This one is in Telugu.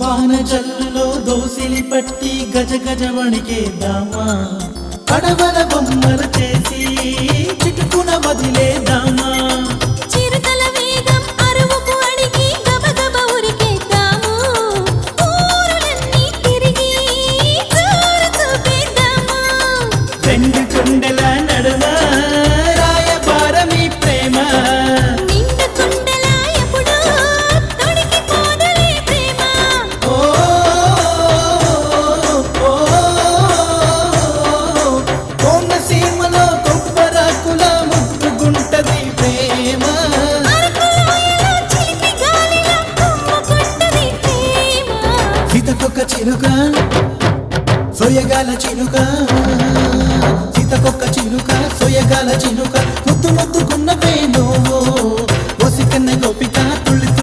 వాన జల్లులో దోసిలి పట్టి గజ గజ వణికేద్దామా? పడవల బొమ్మలు చేసి చిటుకున వదిలేద్దామా? చిరుతల వేగం అరువుకు చిలుక సోయగాల చిలుక సీతకొక్క చిలుక సొయగాల చిలుక ముద్దు ముద్దుకున్న పే